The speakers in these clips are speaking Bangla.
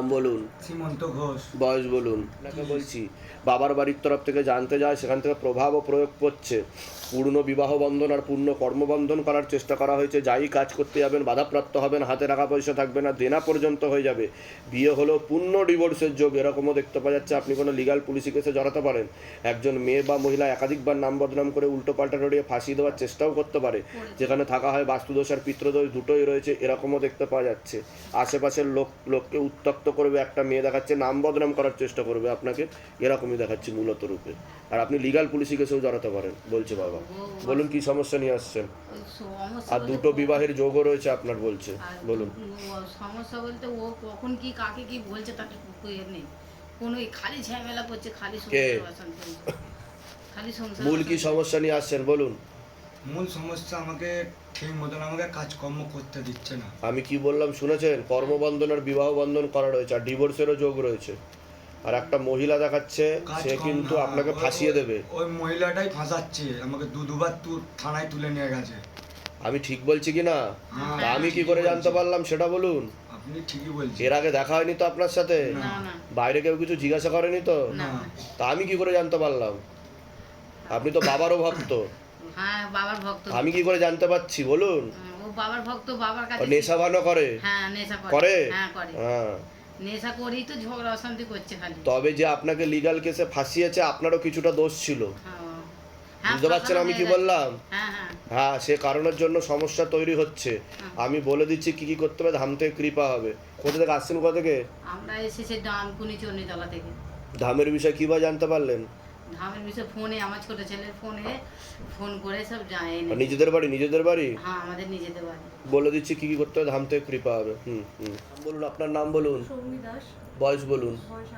নাম বলুন। সীমন্ত ঘোষ। বয়স বলুন। আপনাকে বলছি। বাবার বাড়ির তরফ থেকে জানতে যায় সেখান থেকে প্রভাব ও প্রয়োগ করছে পূর্ণ বিবাহ বন্ধন আর পূর্ণ কর্মবন্ধন করার চেষ্টা করা হয়েছে। যাই কাজ করতে যাবেন বাধাপ্রাপ্ত হবেন হাতে টাকা পয়সা থাকবে না দেনা পর্যন্ত হয়ে যাবে। বিয়ে হলো পূর্ণ ডিভোর্সের যোগ এরকমও দেখতে পাওয়া যাচ্ছে। আপনি কোনো লিগাল পুলিশি কেসে জড়াতে পারেন। একজন মেয়ে বা মহিলা একাধিকবার নাম বদনাম করে উল্টো পাল্টা রড়িয়ে ফাঁসি দেওয়ার চেষ্টাও করতে পারে। যেখানে থাকা হয় বাস্তুদোষ আর পিত্রদোষ দুটোই রয়েছে এরকমও দেখতে পাওয়া যাচ্ছে। আশেপাশের লোক লোককে উত্তক্ত করবে একটা মেয়ে দেখাচ্ছে নাম বদনাম করার চেষ্টা করবে আপনাকে এরকমই দেখাচ্ছে মূলত রূপে। আর আপনি লিগাল পুলিশি কেসেও জড়াতে পারেন বলছে বাবা। বলুন কি সমস্যা নিয়ে আসছেন? আর দুটো বিবাহের যোগও রয়েছে আপনার বলছে বলুন। সমস্যা বলতে ও কখন কি কাকে কি বলছে তাকে নেই। কোনো খালি ঝামেলা করছে খালি সংসার খালি সংসার মূল কি সমস্যা নিয়ে আসছেন বলুন। মূল সমস্যা আমাকে ঠিক মতন আমাকে কাজকর্ম করতে দিচ্ছে না। আমি কি বললাম শুনেছেন? কর্মবন্ধন আর বিবাহ বন্ধন করা রয়েছে আর ডিভোর্সেরও যোগ রয়েছে। আর একটা মহিলা দেখাচ্ছে সে কিন্তু হ্যাঁ, আপনাকে ফাঁসিয়ে দেবে। ওই মহিলাটাই ফাঁসাচ্ছে আমাকে দু দুবার থানায় তুলে নিয়ে গেছে। আমি ঠিক বলছি কি না? হ্যাঁ, তা আমি কি করে জানতে পারলাম সেটা বলুন? আপনি ঠিকই বলছেন। এর আগে দেখা হয়নি তো আপনার সাথে? না। না বাইরে কেউ কিছু জিজ্ঞাসা করেনি তো। তা আমি কি করে জানতে পারলাম? আপনি তো বাবারও ভক্ত। হ্যাঁ বাবার ভক্ত। আমি কি করে জানতে পারছি বলুন? ও বাবার ভক্ত বাবার কাছে নেশা ভানো করে? হ্যাঁ নেশা করে। করে? হ্যাঁ করে। হ্যাঁ। নেশা করেই তো ঝগড়া অশান্তি করছে খালি। তবে যে আপনাকে লিগাল কেসে ফাঁসিয়েছে আপনারও কিছুটা দোষ ছিল। হ্যাঁ। বুঝতে পারছেন আমি কি বললাম? হ্যাঁ সে কারণের জন্য সমস্যা তৈরি হচ্ছে। আমি বলে দিচ্ছি কি কি করতে হবে ধাম থেকে কৃপা হবে। কোথা থেকে আসছেন কোথা থেকে? আমরা এসেছি ডানকুনি চন্ডিতলা থেকে। ধামের বিষয়ে কীভাবে জানতে পারলেন? ধামের বিষয়ে ফোনে আমার ছোট ছেলের ফোনে ফোন করে সব যায় নিজেদের বাড়ি? নিজেদের বাড়ি? হ্যাঁ আমাদের নিজেদের বাড়ি। বলে দিচ্ছি কি কি করতে হবে? ধাম থেকে কৃপা হবে। হুম হুম। বলুন আপনার নাম বলুন। সৌমি দাস। বয়স বলুন। বয়স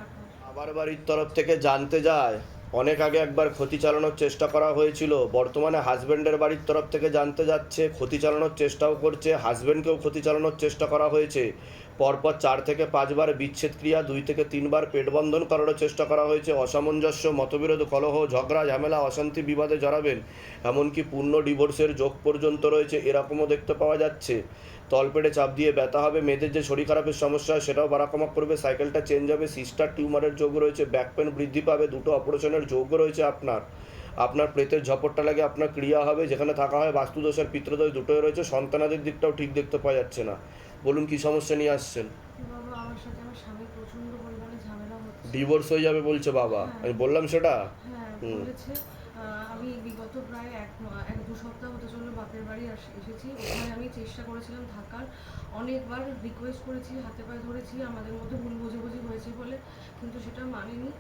আবার বাড়ির তরফ থেকে জানতে যায় অনেক আগে একবার ক্ষতি চালানোর চেষ্টা করা হয়েছিল। বর্তমানে হাজবেন্ডের বাড়ির তরফ থেকে জানতে যাচ্ছে ক্ষতি চালানোর চেষ্টাও করছে হাজবেন্ডকেও ক্ষতি চালানোর চেষ্টা করা হয়েছে। পরপর চার থেকে পাঁচবার বিচ্ছেদ ক্রিয়া, দুই থেকে তিনবার পেটবন্ধন করারও চেষ্টা করা হয়েছে। অসামঞ্জস্য, মতবিরোধ, কলহ, ঝগড়া, ঝামেলা, অশান্তি বিবাদে জড়াবেন। এমনকি পূর্ণ ডিভোর্সের যোগ পর্যন্ত রয়েছে, এরকমও দেখতে পাওয়া যাচ্ছে। তলপেটে চাপ দিয়ে ব্যথা হবে, মেয়েদের যে শরীর খারাপের সমস্যা, সেটাও বাড়াকমা করবে, সাইকেলটা চেঞ্জ হবে, সিস্টার টিউমারের যোগ রয়েছে, ব্যাক পেন বৃদ্ধি পাবে, দুটো অপারেশনের যোগ রয়েছে আপনার। আপনার প্রেতের ঝপটটা লাগে, আপনার ক্রিয়া হবে, যেখানে থাকা হয় বাস্তুদোষের পিত্রদোষ দুটোই রয়েছে, সন্তানাদের দিকটাও ঠিক দেখতে পাওয়া যাচ্ছে না। বলুন কি সমস্যা নিয়ে আসছেন? বাবা আমার সাথে আমার স্বামী প্রচণ্ড পরিমাণে ডিভোর্স হয়ে যাবে বলছে বাবা? আমি বললাম সেটা? হ্যাঁ হুম। বলেছে আমি বিগত প্রায় এক এক দু সপ্তাহ হতে চলল বাপের বাড়ি এসেছি। ওখানে আমি চেষ্টা করেছিলাম থাকার। অনেকবার রিকোয়েস্ট করেছি হাতে পায়ে ধরেছি আমাদের মধ্যে ভুল বোঝাবুঝি হয়েছে বলে কিন্তু সেটা মানেনি।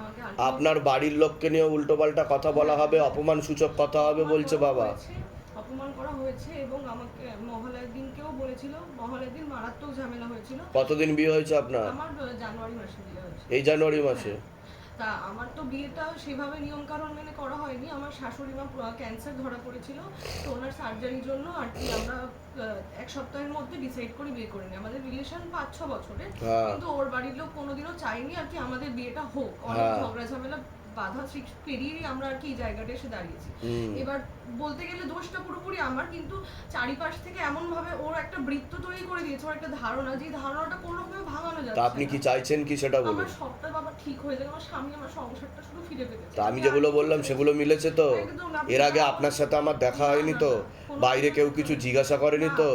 আমাকে আপনার বাড়ির লোককে নিয়ে উল্টোপাল্টা কথা বলা হবে অপমান সূচক কথা হবে বলছে বাবা। অপমান করা হয়েছে এবং আমাকে মহলার দিনকেও বলেছিল মহলার দিন মারাত্মক ঝামেলা হয়েছিল। কতদিন বিয়ে হয়েছে আপনার? আমার জানুয়ারি মাসে বিয়ে হয়েছে। এই জানুয়ারি মাসে? তা আমার তো বিয়েটা সেভাবে নিয়ম কানুন মেনে করা হয়নি। আমার শাশুড়ি মা ক্যান্সার ধরা পড়েছিল তো ওনার সার্জারির জন্য আর কি আমরা এক সপ্তাহের মধ্যে ডিসাইড করে বিয়ে করিনি। আমাদের রিলেশন পাঁচ ছ বছরে হ্যাঁ। কিন্তু ওর বাড়ির লোক কোনোদিনও চাইনি আর কি আমাদের বিয়েটা হোক। অনেক হ্যাঁ। ঝগড়া ঝামেলা বাধা সৃষ্টি পেরিয়েই আমরা আর কি এই জায়গাটা এসে দাঁড়িয়েছি। এবার বলতে গেলে দোষটা পুরোপুরি আমার কিন্তু চারিপাশ থেকে এমন ভাবে ওর একটা বৃত্ত তৈরি করে দিয়েছে ওর একটা ধারণা যে ধারণাটা কোনো রকমে ভাঙানো তা যাচ্ছে আপনি কি চাইছেন কি সেটা বলুন? আমার সবটা বাবা ঠিক হয়ে যাবে আমার স্বামী আমার সংসারটা শুধু ফিরে পেতে তা আমি যেগুলো বললাম সেগুলো মিলেছে তো? এর আগে আপনার সাথে আমার দেখা হয়নি তো? বাইরে কেউ কিছু জিজ্ঞাসা করেনি তো?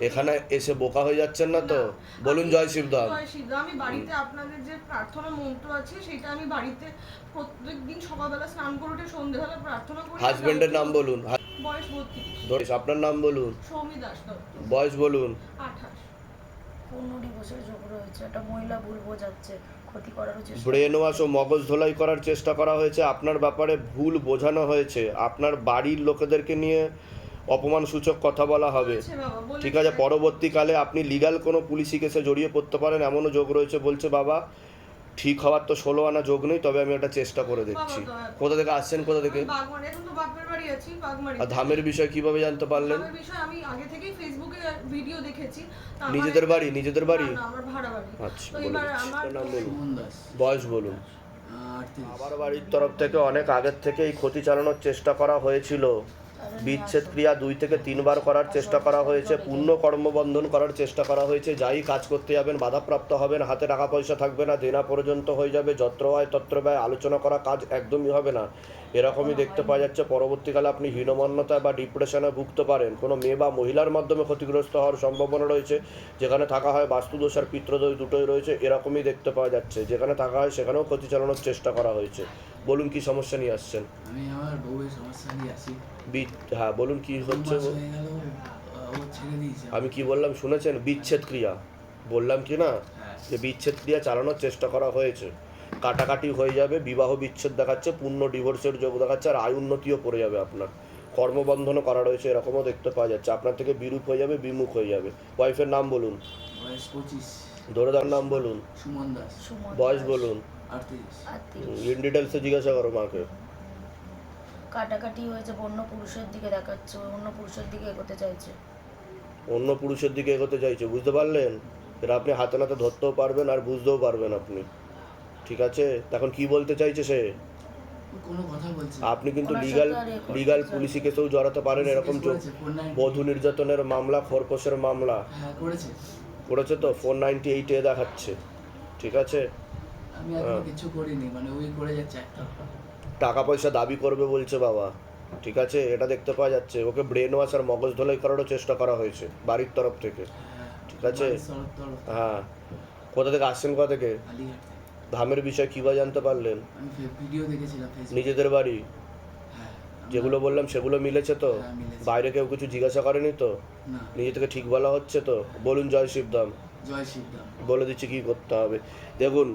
এখানে এসে বোকা হয়ে যাচ্ছেন না তো? বলুন জয় শিবধাম জয় শিবধাম। আমি বাড়িতে আপনাদের যে প্রার্থনা মন্ত্র আছে সেটা আমি বাড়িতে প্রত্যেকদিন সকালবেলা স্নান করে উঠে সন্ধ্যেবেলা প্রার্থনা করি। হাজবেন্ডের নাম বলুন। বয়স বত্রিশ। ধরিস, আপনার নাম বলুন। সৌমি দাস দত্ত। বয়স বলুন। আঠাশ। পূর্ণ ডিভোর্সের যোগ রয়েছে একটা মহিলা ভুল বোঝাচ্ছে ক্ষতি করারও চেষ্টা ব্রেন ওয়াশ ও মগজ ধোলাই করার চেষ্টা করা হয়েছে আপনার ব্যাপারে ভুল বোঝানো হয়েছে। আপনার বাড়ির লোকেদেরকে নিয়ে অপমান সূচক কথা বলা হবে। ঠিক আছে পরবর্তীকালে আপনি লিগাল কোনো পুলিশি কেসে জড়িয়ে পড়তে পারেন এমনও যোগ রয়েছে বলছে বাবা। ঠিক হওয়ার তো ষোলো আনা যোগ নেই তবে আমি একটা চেষ্টা করে দেখছি। দয়া- কোথা থেকে আসছেন কোথা থেকে? আমি বাগমারি এখন তো বাপের বাড়ি আছি বাগমারি। আর ধামের বিষয় কীভাবে জানতে পারলেন? আমি আগে থেকেই ফেসবুকে ভিডিও দেখেছি। নিজেদের বাড়ি নিজেদের বাড়ি? না, না, আমার ভাড়া বাড়ি। আচ্ছা দিচ্ছি। নাম বলুন। বয়স বলুন। আমার বাড়ির তরফ থেকে অনেক আগের থেকে এই ক্ষতি চালানোর চেষ্টা করা হয়েছিল। বিচ্ছেদ ক্রিয়া দুই থেকে তিনবার করার চেষ্টা করা হয়েছে, পূর্ণ কর্মবন্ধন করার চেষ্টা করা হয়েছে, যাই কাজ করতে যাবেন, বাধাপ্রাপ্ত হবেন, হাতে টাকা পয়সা থাকবে না, দেনা পর্যন্ত হয়ে যাবে, যত্র হয় তত্র ব্যয়, আলোচনা করা কাজ একদমই হবে না। এরকমই দেখতে পাওয়া যাচ্ছে পরবর্তীকালে আপনি হীনমন্যতা বা ডিপ্রেশনে ভুগতে পারেন। কোনো মেয়ে বা মহিলার মাধ্যমে ক্ষতিগ্রস্ত হওয়ার সম্ভাবনা রয়েছে যেখানে থাকা হয় বাস্তুদোষ আর পিত্রদোষ দুটোই রয়েছে এরকমই দেখতে পাওয়া যাচ্ছে। যেখানে থাকা হয় সেখানেও ক্ষতি চালানোর চেষ্টা করা হয়েছে। বলুন কি সমস্যা নিয়ে আসছেন? আমি আমার বউয়ের সমস্যা নিয়ে আসি। বি- হ্যাঁ বলুন কি হচ্ছে আমি কি বললাম শুনেছেন? বিচ্ছেদ ক্রিয়া। বললাম কি না? হ্যাঁ। যে বিচ্ছেদ ক্রিয়া চালানোর চেষ্টা করা হয়েছে। কাটাকাটি হয়ে যাবে বিবাহ বিচ্ছেদ দেখাচ্ছে পূর্ণ ডিভোর্সের যোগ দেখাচ্ছে আর আয় উন্নতিও পড়ে যাবে আপনার। কর্মবন্ধনও করা রয়েছে এরকমও দেখতে পাওয়া যাচ্ছে। আপনার থেকে বিরূপ হয়ে যাবে বিমুখ হয়ে যাবে। ওয়াইফের নাম বলুন। বয়স পঁচিশ। নাম বলুন। সুমন দাস। সুমন বয়স বলুন। ইন ডিটেলসে জিজ্ঞাসা করো মাকে। কাটাকাটি হয়েছে অন্য পুরুষের দিকে দেখাচ্ছে অন্য পুরুষের দিকে এগোতে চাইছে। অন্য পুরুষের দিকে এগোতে চাইছে বুঝতে পারলেন? এটা আপনি হাতে নাতে ধরতেও পারবেন আর বুঝতেও পারবেন আপনি। ঠিক আছে? এখন কি বলতে চাইছে সে? কোনো কথা বলছে আপনি কিন্তু লিগাল লিগাল পুলিশি কেসেও জড়াতে পারেন এরকম চোখ করেছে, 490 বধূ নির্যাতনের মামলা খোরপোশের মামলা। হ্যাঁ করেছে। করেছে তো? ফোর নাইনটি এইটে দেখাচ্ছে। ঠিক আছে? আমি এখনও কিছু করিনি মানে ওই করে যাচ্ছে টাকা পয়সা দাবি করবে বলছে বাবা। ঠিক আছে? এটা দেখতে পাওয়া যাচ্ছে। ওকে ব্রেন ওয়াশ আর মগজ ধোলাই করারও চেষ্টা করা হয়েছে বাড়ির তরফ থেকে। হ্যাঁ ঠিক আছে। হ্যাঁ। কোথা থেকে আসছেন কোথা থেকে। ধামের বিষয় কীভাবে জানতে পারলেন? ভিডিও দেখেছিলাম নিজেদের বাড়ি? হ্যাঁ যেগুলো বললাম সেগুলো মিলেছে তো? হ্যাঁ, বাইরে কেউ কিছু জিজ্ঞাসা করেনি তো? নিজে থেকে ঠিক বলা হচ্ছে তো? বলুন জয় শিবধাম জয় বলে দিচ্ছি কি করতে হবে। দেখুন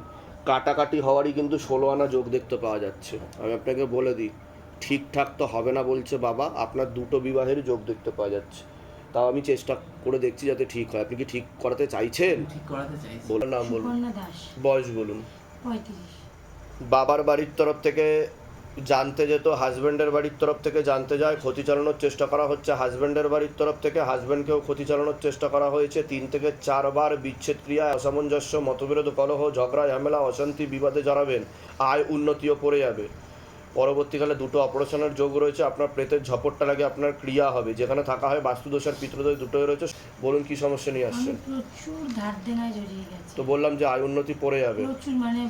কাটাকাটি হওয়ারই কিন্তু ষোলো আনা যোগ দেখতে পাওয়া যাচ্ছে। আমি আপনাকে বলে দিই ঠিকঠাক তো হবে না বলছে বাবা আপনার দুটো বিবাহের যোগ দেখতে পাওয়া যাচ্ছে। তাও আমি চেষ্টা করে দেখছি যাতে ঠিক হয়। আপনি কি ঠিক করাতে চাইছেন? ঠিক করাতে চাইছি। বলুন নাম বলুন। বয়স বলুন। বাবার বাড়ির তরফ থেকে জানতে যেত হাজব্যান্ডের বাড়ির তরফ থেকে জানতে যায়, ক্ষতি চালানোর চেষ্টা করা হচ্ছে। হাজব্যান্ডের বাড়ির তরফ থেকে হাজব্যান্ডকেও ক্ষতি চালানোর চেষ্টা করা হয়েছে। তিন থেকে চারবার বিচ্ছেদ ক্রিয়া, অসামঞ্জস্য, মতবিরোধ, কলহ, ঝগড়া, ঝামেলা, অশান্তি বিবাদে জড়াবেন। আয় উন্নতিও পড়ে যাবে। পরবর্তীকালে দুটো অপারেশনের যোগ রয়েছে। আপনার প্রেতের ঝপটটা লাগে আপনার ক্রিয়া হবে। যেখানে থাকা হয় বাস্তুদোষ আর পিতৃদোষ দুটোই রয়েছে। বলুন কি সমস্যা নিয়ে আসছেন? প্রচুর ধার দেনায় জড়িয়ে গেছি। তো বললাম যে আয় উন্নতি পড়ে যাবে। প্রচুর মানে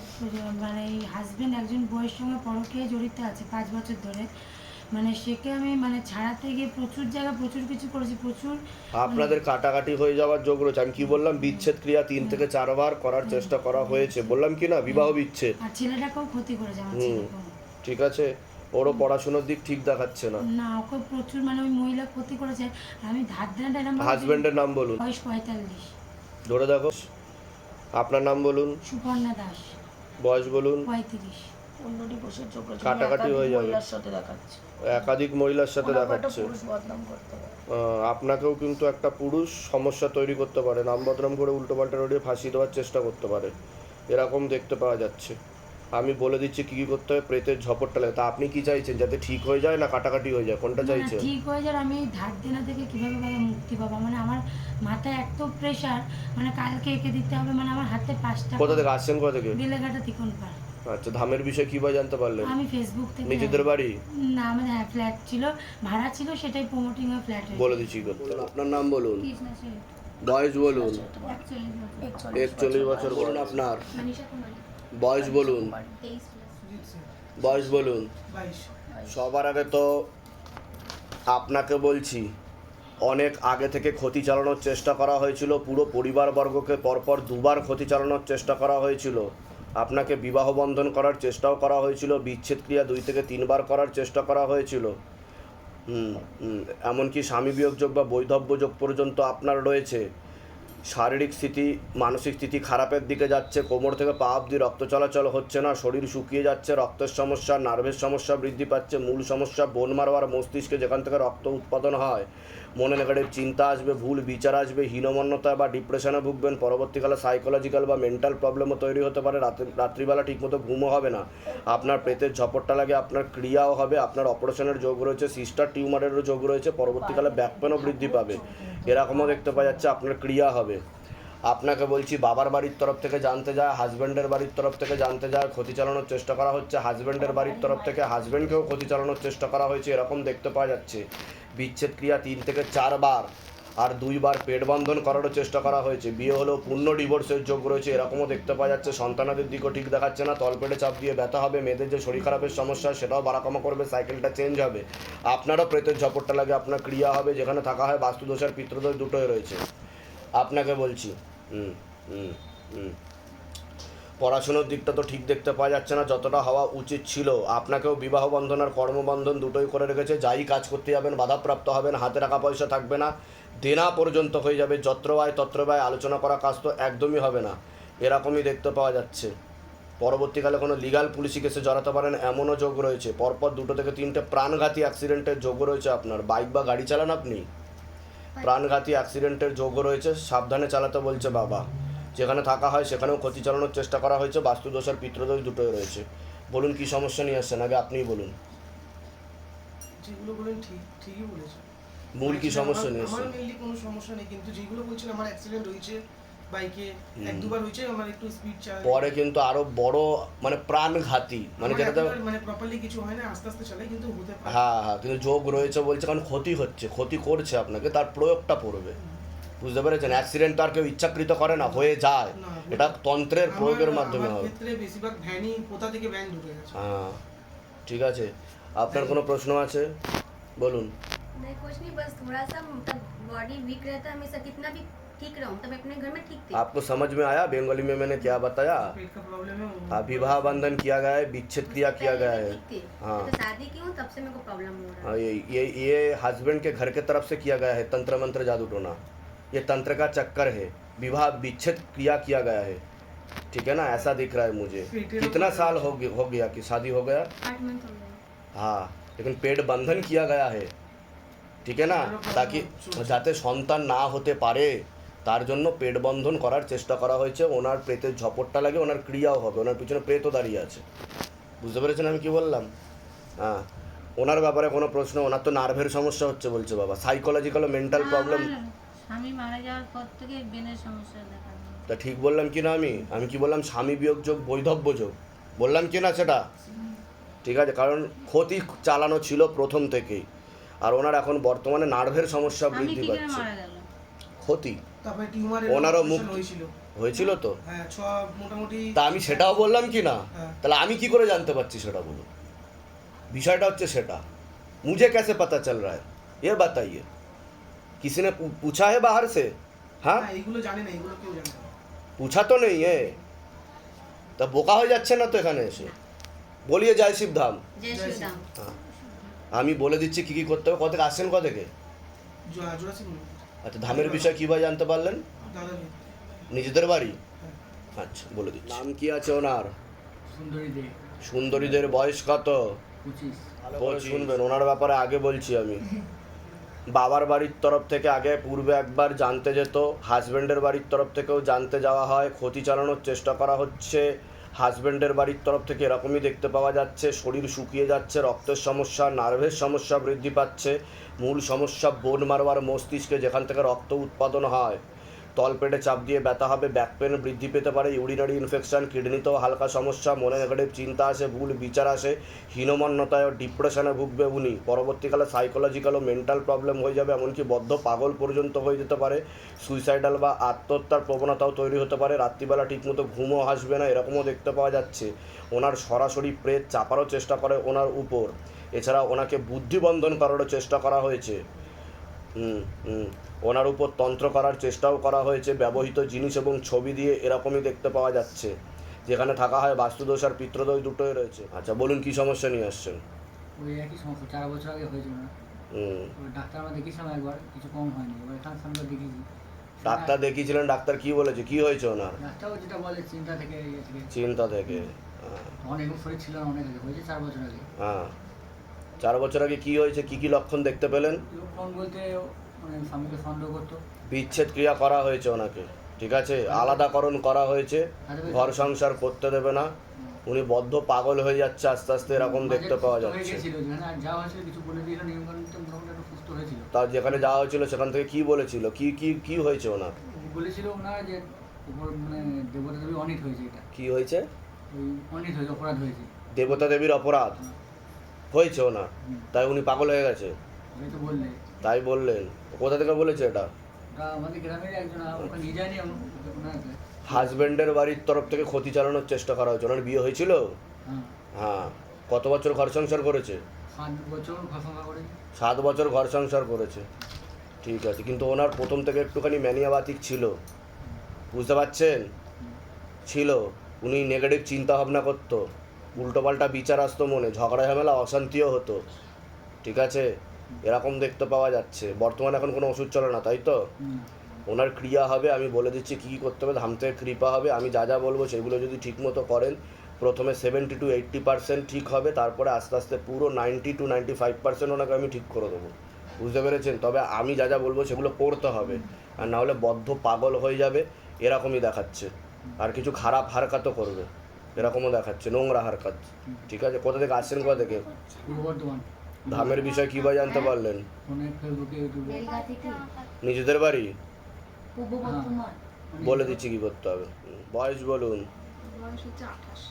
মানে এই হাজবেন্ড একজন বইয়ের সঙ্গে পরকীয়ায় জড়িত আছে পাঁচ বছর ধরে। মানে সেকে আমি মানে ছাড়াতে গিয়ে প্রচুর জায়গা প্রচুর কিছু করেছি প্রচুর আপনাদের কাটাকাটি হয়ে যাওয়ার যোগ রয়েছে। আমি কি বললাম? বিচ্ছেদ ক্রিয়া তিন থেকে চারবার করার চেষ্টা করা হয়েছে। বললাম কি না? বিবাহ বিচ্ছেদ। আর ছেলেটাকেও ক্ষতি হুম। ছেলেকেও। ঠিক আছে? ওরও পড়াশোনার দিক ঠিক দেখাচ্ছে না। না ওকে প্রচুর মানে ওই মহিলা ক্ষতি করেছে। আমি এরকম ভাবে হাজবেন্ডের নাম বলুন। বয়স পঁয়তাল্লিশ। ধরে দেখো। আপনার নাম বলুন। সুপর্ণা দাস। বয়স বলুন। পঁয়ত্রিশ। কাটাকাটি হয়ে যাবে। মহিলার সাথে দেখাচ্ছে। একাধিক মহিলার সাথে দেখাচ্ছে। পুরুষ বদনাম করতে আপনাকেও কিন্তু একটা পুরুষ সমস্যা তৈরি করতে পারে। নাম বদনাম করে উল্টো পাল্টা রড়িয়ে ফাঁসিয়ে দেওয়ার চেষ্টা করতে পারে। এরকম দেখতে পাওয়া যাচ্ছে। আমি বলে দিচ্ছি কি কি করতে হবে প্রেতের ঝপটটা লাগে। তা আপনি কি চাইছেন যাতে ঠিক হয়ে যায় না কাটাকাটি হয়ে যায়? কোনটা না, চাইছেন? ঠিক হয়ে যায় আমি এই ধার দেনা থেকে কীভাবে ভাবে মুক্তি পাবো? মানে আমার মাথায় এত প্রেশার মানে কালকে এঁকে দিতে হবে মানে আমার হাতে পাঁচটা কোথা থেকে? আসছেন কোথা থেকে? বেলেঘাটা তিকোন পার আচ্ছা ধামের বিষয়ে কীভাবে জানতে পারলেন? আমি ফেসবুক থেকে নিজেদের বাড়ি? না আমাদের হ্যাঁ ফ্ল্যাট ছিল। ভাড়া ছিল সেটাই প্রমোটিং এর ফ্ল্যাট বলে দিচ্ছি কি করতে? আপনার নাম বলুন। বয়স বলুন। একচল্লিশ বছর। একচল্লিশ একচল্লিশ বছর বলুন আপনার। মনীষা কুমারী। বয়স বলুন। বয়স বলুন। সবার আগে তো আপনাকে বলছি অনেক আগে থেকে ক্ষতি চালানোর চেষ্টা করা হয়েছিল পুরো পরিবারবর্গকে পরপর দুবার ক্ষতি চালানোর চেষ্টা করা হয়েছিল। আপনাকে বিবাহ বন্ধন করার চেষ্টাও করা হয়েছিল বিচ্ছেদ ক্রিয়া দুই থেকে তিনবার করার চেষ্টা করা হয়েছিল। হুম এমনকি স্বামী বিয়োগ যোগ বা বৈধব্যযোগ পর্যন্ত আপনার রয়েছে। শারীরিক স্থিতি, মানসিক স্থিতি খারাপের দিকে যাচ্ছে, কোমর থেকে পা অব্দি রক্ত চলাচল হচ্ছে না, শরীর শুকিয়ে যাচ্ছে, রক্তের সমস্যা নার্ভের সমস্যা বৃদ্ধি পাচ্ছে, মূল সমস্যা বোন মারোয়ার মস্তিষ্কে যেখান থেকে রক্ত উৎপাদন হয়। মনে নেগেটিভ চিন্তা আসবে, ভুল বিচার আসবে হীনমন্যতা বা ডিপ্রেশনে ভুগবেন, পরবর্তীকালে সাইকোলজিক্যাল বা মেন্টাল প্রবলেমও তৈরি হতে পারে, রাতে, রাত্রিবেলা ঠিকমতো ঘুমও হবে না। আপনার পেটের ঝপটটা লাগে, আপনার ক্রিয়াও হবে, আপনার অপারেশনের যোগ রয়েছে সিস্টার টিউমারেরও যোগ রয়েছে, পরবর্তীকালে ব্যাক পেনও বৃদ্ধি পাবে। এরকমও দেখতে পাওয়া যাচ্ছে, আপনার ক্রিয়া হবে। আপনাকে বলছি, বাবার বাড়ির তরফ থেকে জানতে যায় হাজব্যান্ডের বাড়ির তরফ থেকে জানতে যায়, ক্ষতি চালানোর চেষ্টা করা হচ্ছে। হাজব্যান্ডের বাড়ির তরফ থেকে হাজব্যান্ডকেও ক্ষতি চালানোর চেষ্টা করা হয়েছে, এরকম দেখতে পাওয়া যাচ্ছে। বিচ্ছেদ ক্রিয়া তিন থেকে চারবার আর দুইবার পেট বন্ধন করারও চেষ্টা করা হয়েছে। বিয়ে হলেও পূর্ণ ডিভোর্সের যোগ রয়েছে, এরকমও দেখতে পাওয়া যাচ্ছে। সন্তানাদের দিকও ঠিক দেখাচ্ছে না, তলপেটে চাপ দিয়ে ব্যথা হবে, মেয়েদের যে শরীর খারাপের সমস্যা, সেটাও বাড়াকমা করবে, সাইকেলটা চেঞ্জ হবে। আপনারও প্রেতের ঝপটটা লাগে, আপনার ক্রিয়া হবে, যেখানে থাকা হয় বাস্তুদোষ আর পিতৃদোষ দুটোই রয়েছে। আপনাকে বলছি। হুম পড়াশুনোর দিকটা তো ঠিক দেখতে পাওয়া যাচ্ছে না, যতটা হওয়া উচিত ছিল। আপনাকেও বিবাহ বন্ধন আর কর্মবন্ধন দুটোই করে রেখেছে। যাই কাজ করতে যাবেন, বাধাপ্রাপ্ত হবেন, হাতে টাকা পয়সা থাকবে না। দেনা পর্যন্ত হয়ে যাবে যত্র ব্যয় তত্র আলোচনা করা কাজ তো একদমই হবে না। এরকমই দেখতে পাওয়া যাচ্ছে। পরবর্তীকালে কোনো লিগাল পুলিশি কেসে জড়াতে পারেন, এমনও যোগ রয়েছে। পরপর দুটো থেকে তিনটে প্রাণঘাতী অ্যাক্সিডেন্টের যোগ রয়েছে আপনার। বাইক বা গাড়ি চালান আপনি? প্রাণঘাতী অ্যাক্সিডেন্টের যোগ রয়েছে। সাবধানে চালাতে বলছে বাবা। যেখানে থাকা হয় সেখানেও ক্ষতি চালানোর চেষ্টা করা হয়েছে। বাস্তুদোষ আর পিত্রদোষ দুটোই রয়েছে। বলুন কি সমস্যা নিয়ে আসছেন? আগে আপনিই বলুন। যেগুলো বলেন ঠিক ঠিকই বলেছেন। মূল কি সমস্যা নিয়ে নিয়ে আমার আসছেন কোনো সমস্যা নেই কিন্তু যেগুলো বলছেন আমার অ্যাক্সিডেন্ট হয়েছে বাইকে এক হুম। দুবার হয়েছে আমার একটু স্পিড চালাই পরে কিন্তু আরো বড় মানে প্রাণঘাতী মানে আমার যেটাতে একেবারে মানে প্রপারলি কিছু হয় না আস্তে আস্তে চালাই কিন্তু হতে পারে হ্যাঁ হ্যাঁ কিন্তু যোগ রয়েছে বলছে কারণ ক্ষতি হচ্ছে ক্ষতি করছে আপনাকে তার প্রয়োগটা পড়বে বুঝতে পেরেছেন অ্যাক্সিডেন্ট তো আর কেউ ইচ্ছাকৃত করে না হয়ে যায় না, এটা তন্ত্রের প্রয়োগের আমার- মাধ্যমে আমার হবে ক্ষেত্রে বেশিরভাগ ভ্যানই কোথা থেকে ভ্যান ঢুকে গেছে হ্যাঁ ঠিক আছে আপনার কোনো প্রশ্ন আছে বলুন नहीं कुछ नहीं बस थोड़ा सा मतलब बॉडी वीक रहता है हमेशा कितना भी ठीक रहूं तब अपने घर में ठीक थी आपको समझ में आया बंगाली में मैंने क्या बताया पेट का प्रॉब्लम है वो- हाँ, विवाह बंधन किया गया है विच्छेद क्रिया किया पहले गया भी है ठीक थी हाँ। तो शादी की हूँ तब से मेरे को प्रॉब्लम हो रहा हाँ, है ये ये ये हस्बैंड के घर के तरफ से किया गया है तंत्र मंत्र जादू टोना ये तंत्र का चक्कर है विवाह विच्छेद क्रिया किया गया है ठीक है ना ऐसा दिख रहा है मुझे कितना साल हो गया हो गया कि शादी हो गया आठ मंथ हो गए हाँ लेकिन पेट बंधन किया गया है ঠিক না তাকে যাতে সন্তান না হতে পারে তার জন্য পেট বন্ধন করার চেষ্টা করা হয়েছে। ওনার প্রেতের ঝপটটা লাগে ওনার ক্রিয়াও হবে। ওনার পিছনে প্রেতও দাঁড়িয়ে আছে। বুঝতে পেরেছেন আমি কি বললাম? হ্যাঁ। ওনার ব্যাপারে কোনো প্রশ্ন ওনার তো নার্ভের সমস্যা হচ্ছে বলছে বাবা। সাইকোলজিক্যাল মেন্টাল প্রবলেম স্বামী মারা যাওয়ার পর থেকে বেনের সমস্যা দেখা তা ঠিক বললাম কি না আমি? আমি কি বললাম স্বামী বিয়োগ যোগ বৈধব্য যোগ? বললাম কি না সেটা? ঠিক আছে কারণ ক্ষতি চালানো ছিল প্রথম থেকেই। আর ওনার এখন বর্তমানে নার্ভের সমস্যা বৃদ্ধি পাচ্ছে। ক্ষতি? তারপরে টিউমার ওনারও মুখ হয়েছিল হয়েছিল তো হ্যাঁ ছ মোটামুটি তা আমি সেটাও বললাম কি না হ্যাঁ। তাহলে আমি কি করে জানতে পারছি সেটা বলুন বিষয়টা হচ্ছে সেটা मुझे कैसे पता चल रहा है ये बताइए किसी ने पू- पूछा है बाहर से हाँ না এগুলো জানে না এগুলো কেউ জানে না पूछा तो नहीं है তা বোকা হয়ে যাচ্ছে না তো এখানে এসে বলিয়ে জয় শিব ধাম जय जय श्री राम হ্যাঁ। আমি বলে দিচ্ছি কি কি করতে হবে কত থেকে আসছেন কত থেকে জো- জোড়াসি মনে আচ্ছা ধামের বিষয় কীভাবে জানতে পারলেন? নিজেদের বাড়ি? আচ্ছা বলে দিচ্ছি। নাম কি আছে ওনার? সুন্দরীদের। বয়স কত? শুনবেন ওনার ব্যাপারে আগে বলছি আমি। বাবার বাড়ির তরফ থেকে আগে পূর্বে একবার জানতে যেত হাজব্যান্ডের বাড়ির তরফ থেকেও জানতে যাওয়া হয় ক্ষতি চালানোর চেষ্টা করা হচ্ছে হাজব্যান্ডের বাড়ির তরফ থেকে এরকমই দেখতে পাওয়া যাচ্ছে। শরীর শুকিয়ে যাচ্ছে, রক্তের সমস্যা, নার্ভের সমস্যা বৃদ্ধি পাচ্ছে। মূল সমস্যা বোন মারবার মস্তিষ্কে, যেখান থেকে রক্ত উৎপাদন হয়। তলপেটে চাপ দিয়ে ব্যথা হবে ব্যাক পেন বৃদ্ধি পেতে পারে ইউরিনারি ইনফেকশন কিডনিতেও হালকা সমস্যা, মনে নেগেটিভ চিন্তা আসে, ভুল বিচার আসে, হীনমান্যতায় ও ডিপ্রেশনে ভুগবে উনি। পরবর্তীকালে সাইকোলজিক্যাল ও মেন্টাল প্রবলেম হয়ে যাবে, এমনকি বদ্ধ পাগল পর্যন্ত হয়ে যেতে পারে। সুইসাইডাল বা আত্মহত্যার প্রবণতাও তৈরি হতে পারে, রাত্রিবেলা ঠিকমতো ঘুমও আসবে না, এরকমও দেখতে পাওয়া যাচ্ছে। ওনার সরাসরি প্রেত চাপারও চেষ্টা করে ওনার উপর। এছাড়া ওনাকে বুদ্ধিবন্ধন করারও চেষ্টা করা হয়েছে। হুম হুম। ওনার উপর তন্ত্র করার চেষ্টাও করা হয়েছে ব্যবহৃত জিনিস এবং ছবি দিয়ে এরকমই দেখতে পাওয়া যাচ্ছে। যেখানে থাকা হয় বাস্তুদোষ আর পিত্রদোষ দুটোই রয়েছে। আচ্ছা বলুন কি সমস্যা নিয়ে আসছেন? ওই একই সমস্যা চার বছর আগে হয়েছিল না। ডাক্তার আমরা দেখিয়েছিলাম একবার কিছু কম হয়নি। এবার এখানে সামনে দেখিয়েছি। ডাক্তার দেখিয়েছিলেন ডাক্তার কি বলেছে? কি হয়েছে ওনার? ডাক্তারও যেটা বলে চিন্তা থেকে চিন্তা থেকে এরকম শরীর ছিল অনেক আগে। হয়েছে চার বছর আগে। হ্যাঁ। চার বছর আগে কি হয়েছে? কি কি লক্ষণ দেখতে পেলেন? বলতে মানে স্বামীকে সন্দেহ করতো। বিচ্ছেদ ক্রিয়া করা হয়েছে ওনাকে ঠিক আছে? আলাদাকরণ করা হয়েছে ঘর সংসার করতে দেবে না। উনি বদ্ধ পাগল হয়ে যাচ্ছে আস্তে আস্তে এরকম দেখতে পাওয়া যাচ্ছে। হয়েছিল। তার যেখানে যাওয়া হয়েছিল সেখান থেকে কি বলেছিল? কি কি কি হয়েছে ওনার? বলেছিল ওনারা যে মানে দেবতা দেবী অনিত হয়েছে এটা। কি হয়েছে? অনিত হয়েছে অপরাধ হয়েছে। দেবতা দেবীর অপরাধ? হয়েছে ওনার হুম। তাই উনি পাগল হয়ে গেছে। তাই বললেন। কোথা থেকে বলেছে এটা? হাজবেন্ডের বাড়ির তরফ থেকে ক্ষতি চালানোর চেষ্টা করা হয়েছে। ওনার বিয়ে হয়েছিল? হ্যাঁ। হ্যাঁ। কত বছর ঘর সংসার করেছে? সাত বছর সাত বছর ঘর সংসার করেছে। ঠিক আছে কিন্তু ওনার প্রথম থেকে একটুখানি ম্যানিয়াবাতিক ছিল। বুঝতে পারছেন? ছিল। উনি নেগেটিভ চিন্তা ভাবনা করতো। উল্টোপাল্টা বিচার আসতো মনে ঝগড়া ঝামেলা অশান্তিও হতো। ঠিক আছে? এরকম দেখতে পাওয়া যাচ্ছে। বর্তমানে এখন কোনো ওষুধ চলে না তাই তো? ওনার ক্রিয়া হবে আমি বলে দিচ্ছি কী কী করতে হবে ধাম থেকে কৃপা হবে আমি যা যা বলব সেগুলো যদি ঠিকমতো করেন প্রথমে সেভেন্টি টু এইট্টি পার্সেন্ট ঠিক হবে তারপরে আস্তে আস্তে পুরো ninety two ninety five percent ওনাকে আমি ঠিক করে দেবো। বুঝতে পেরেছেন? তবে আমি যা যা বলব সেগুলো করতে হবে আর না হলে বদ্ধ পাগল হয়ে যাবে এরকমই দেখাচ্ছে। আর কিছু খারাপ হারকাতও করবে। এরকমও দেখাচ্ছে নোংরা হারকাত ঠিক আছে? কোথা থেকে আসছেন কোথা থেকে? ধামের বিষয় কীভাবে জানতে পারলেন? নিজেদের বাড়ি? বলে দিচ্ছি কী করতে হবে। বয়স বলুন। বয়স হচ্ছে আঠাশ।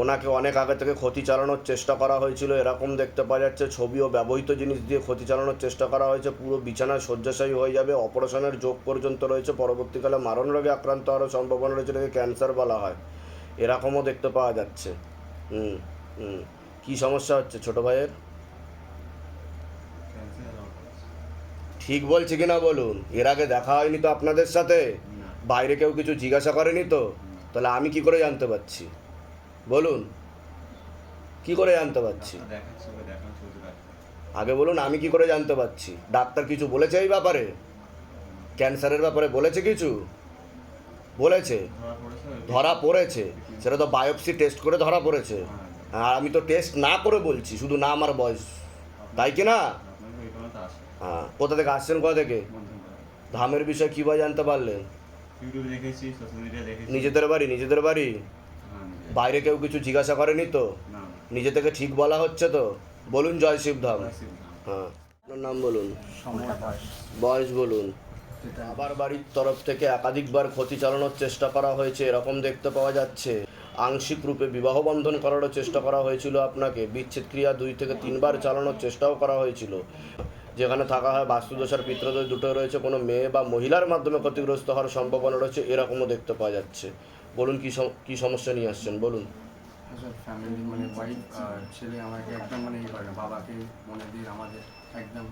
ওনাকে অনেক আগে থেকে ক্ষতি চালানোর চেষ্টা করা হয়েছিল এরকম দেখতে পাওয়া যাচ্ছে। ছবি ও ব্যবহৃত জিনিস দিয়ে ক্ষতি চালানোর চেষ্টা করা হয়েছে পুরো বিছানায় শয্যাশায়ী হয়ে যাবে অপারেশনের যোগ পর্যন্ত রয়েছে পরবর্তীকালে মারণ রোগে আক্রান্ত হওয়ার সম্ভাবনা রয়েছে এটাকে ক্যান্সার বলা হয়। এরকমও দেখতে পাওয়া যাচ্ছে। হুম হুম কী সমস্যা হচ্ছে ছোটো ভাইয়ের? ঠিক বলছি কিনা বলুন? এর আগে দেখা হয়নি তো আপনাদের সাথে? বাইরে কেউ কিছু জিজ্ঞাসা করেনি তো? তাহলে আমি কি করে জানতে পারছি? বলুন। কি করে জানতে পারছি? আগে বলুন আমি কি করে জানতে পারছি? ডাক্তার কিছু বলেছে এই ব্যাপারে? ক্যান্সারের ব্যাপারে বলেছে কিছু? বলেছে। ধরা পড়েছে সেটা তো বায়োপসি টেস্ট করে ধরা পড়েছে। আর আমি তো টেস্ট না করে বলছি শুধু না আমার বয়স। তাই কি না? হ্যাঁ কোথা থেকে আসছেন কোথা থেকে? ধামের বিষয়ে কীভাবে জানতে পারলেন? নিজেদের বাড়ি নিজেদের বাড়ি? হ্যাঁ। বাইরে কেউ কিছু জিজ্ঞাসা করেনি তো? নিজে থেকে ঠিক বলা হচ্ছে তো? বলুন জয় শিবধাম। হ্যাঁ। আপনার নাম বলুন। বয়স। বলুন। আবার বাড়ির তরফ থেকে একাধিকবার ক্ষতি চালানোর চেষ্টা করা হয়েছে এরকম দেখতে পাওয়া যাচ্ছে। আংশিক রূপে বিবাহ বন্ধন করারও চেষ্টা করা হয়েছিল আপনাকে। বিচ্ছেদ ক্রিয়া দুই থেকে তিনবার চালানোর চেষ্টাও করা হয়েছিল। যেখানে থাকা হয় বাস্তুদোষার পিত্রদোষ দুটো রয়েছে। কোনো মেয়ে বা মহিলার মাধ্যমে ক্ষতিগ্রস্ত হওয়ার সম্ভাবনা রয়েছে এরকমও দেখতে পাওয়া যাচ্ছে। বলুন কী কী সমস্যা নিয়ে আসছেন বলুন। স্যার ফ্যামিলি মানে ওয়াইফ ছেলে আমাকে একদম মানে ইয়ে করে না বাবাকে মনে দিয়ে আমাদের একদম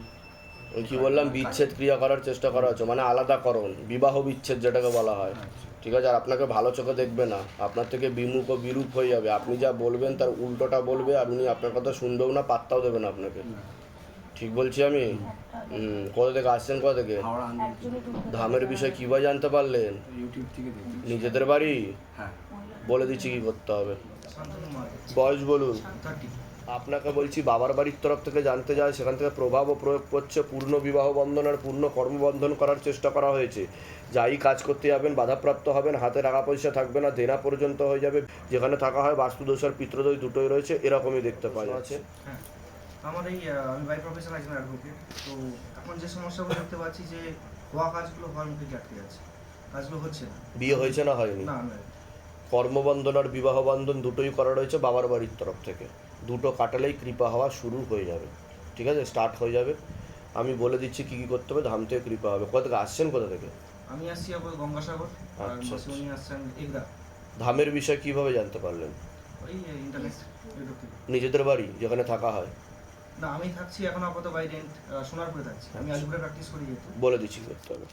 ওই কি বললাম বিচ্ছেদ ক্রিয়া করার চেষ্টা করা হচ্ছে মানে আলাদাকরণ বিবাহ বিচ্ছেদ যেটাকে বলা হয়। ঠিক আছে আর আপনাকে ভালো চোখে দেখবে না আপনার থেকে বিমুখ ও বিরূপ হয়ে যাবে আপনি যা বলবেন তার উল্টোটা বলবে আর উনি আপনার কথা শুনবেও না পাত্তাও দেবে না আপনাকে। ঠিক বলছি আমি? কোথা থেকে আসছেন কোথা থেকে? ধামের বিষয়ে কীভাবে জানতে পারলেন? নিজেদের বাড়ি? বলে দিচ্ছি কি করতে হবে। বয়স বলুন। আপনাকে বলছি বাবার বাড়ির তরফ থেকে জানতে যায় সেখান থেকে প্রভাবও প্রয়োগ করছে, পূর্ণ বিবাহ বন্ধন আর পূর্ণ কর্মবন্ধন করার চেষ্টা করা হয়েছে। যাই কাজ করতে যাবেন, বাধাপ্রাপ্ত হবেন, হাতে টাকা পয়সা থাকবে না, দেনা পর্যন্ত হয়ে যাবে। যেখানে থাকা হয়, বাস্তুদোষ আর পিত্রদোষ দুটোই রয়েছে, এরকমই দেখতে পাওয়া যাচ্ছে। আমার এই আমি বাই প্রফেশন একজন অ্যাডভোকেট তো এখন যে সমস্যাগুলো দেখতে পাচ্ছি যে হওয়া কাজগুলো হওয়ার মুখে আটকে যাচ্ছে। কাজগুলো হচ্ছে না। বিয়ে হয়েছে না হয়নি? না না। কর্মবন্ধন আর বিবাহ বন্ধন দুটোই করা রয়েছে বাবার বাড়ির তরফ থেকে। দুটো কাটালেই কৃপা হওয়া শুরু হয়ে যাবে। ঠিক আছে? স্টার্ট হয়ে যাবে। আমি বলে দিচ্ছি কী কী করতে হবে ধাম থেকে কৃপা হবে। কোথা থেকে আসছেন কোথা থেকে? আমি আসছি আবার গঙ্গাসাগর আচ্ছা, উনি আসছেন এগদা ধামের বিষয়ে কীভাবে জানতে পারলেন? নিজেদের বাড়ি যেখানে থাকা হয়। না, আমি থাকছি এখন আপাতত বাই রেন্ট সোনারপুরে থাকছি। আমি আলিপুরে প্র্যাকটিস করি যেহেতু। বলে দিচ্ছি করতে হবে।